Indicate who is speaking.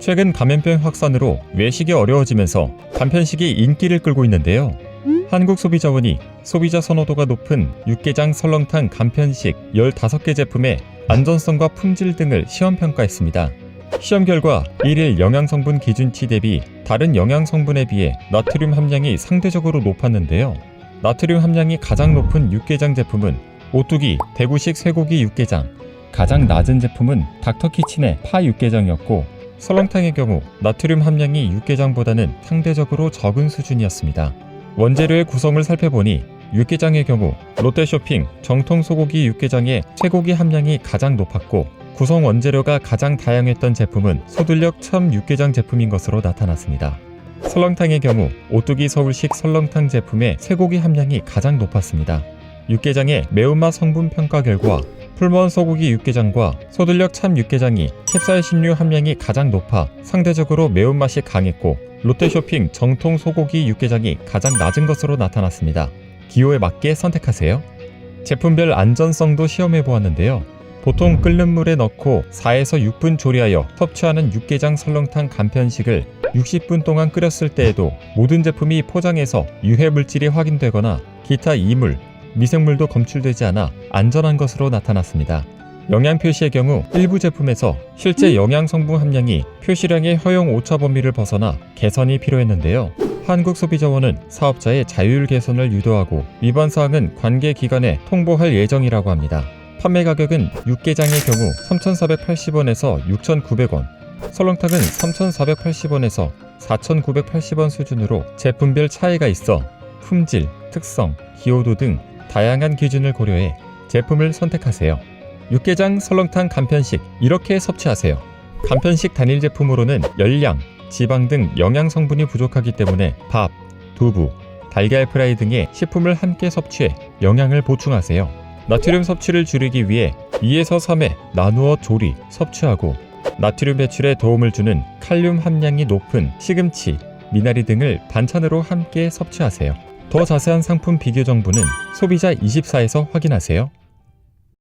Speaker 1: 최근 감염병 확산으로 외식이 어려워지면서 간편식이 인기를 끌고 있는데요. 한국소비자원이 소비자 선호도가 높은 육개장 설렁탕 간편식 15개 제품의 안전성과 품질 등을 시험 평가했습니다. 시험 결과 1일 영양성분 기준치 대비 다른 영양성분에 비해 나트륨 함량이 상대적으로 높았는데요. 나트륨 함량이 가장 높은 육개장 제품은 오뚜기 대구식 쇠고기 육개장, 가장 낮은 제품은 닥터키친의 파 육개장이었고 설렁탕의 경우 나트륨 함량이 육개장보다는 상대적으로 적은 수준이었습니다. 원재료의 구성을 살펴보니 육개장의 경우 롯데쇼핑 정통 소고기 육개장의 쇠고기 함량이 가장 높았고 구성 원재료가 가장 다양했던 제품은 소들력 참 육개장 제품인 것으로 나타났습니다. 설렁탕의 경우 오뚜기 서울식 설렁탕 제품의 쇠고기 함량이 가장 높았습니다. 육개장의 매운맛 성분 평가 결과 풀먼 소고기 육개장과 소들력 참 육개장이 캡사이신류 함량이 가장 높아 상대적으로 매운맛이 강했고 롯데쇼핑 정통 소고기 육개장이 가장 낮은 것으로 나타났습니다. 기호에 맞게 선택하세요. 제품별 안전성도 시험해 보았는데요. 보통 끓는 물에 넣고 4에서 6분 조리하여 섭취하는 육개장 설렁탕 간편식을 60분 동안 끓였을 때에도 모든 제품이 포장에서 유해 물질이 확인되거나 기타 이물, 미생물도 검출되지 않아 안전한 것으로 나타났습니다. 영양 표시의 경우 일부 제품에서 실제 영양 성분 함량이 표시량의 허용 오차 범위를 벗어나 개선이 필요했는데요. 한국소비자원은 사업자의 자율 개선을 유도하고 위반 사항은 관계 기관에 통보할 예정이라고 합니다. 판매 가격은 육개장의 경우 3,480원에서 6,900원, 설렁탕은 3,480원에서 4,980원 수준으로 제품별 차이가 있어 품질, 특성, 기호도 등 다양한 기준을 고려해 제품을 선택하세요. 육개장 설렁탕 간편식 이렇게 섭취하세요. 간편식 단일 제품으로는 열량, 지방 등 영양 성분이 부족하기 때문에 밥, 두부, 달걀 프라이 등의 식품을 함께 섭취해 영양을 보충하세요. 나트륨 섭취를 줄이기 위해 2에서 3회 나누어 조리, 섭취하고 나트륨 배출에 도움을 주는 칼륨 함량이 높은 시금치, 미나리 등을 반찬으로 함께 섭취하세요. 더 자세한 상품 비교 정보는 소비자 24에서 확인하세요.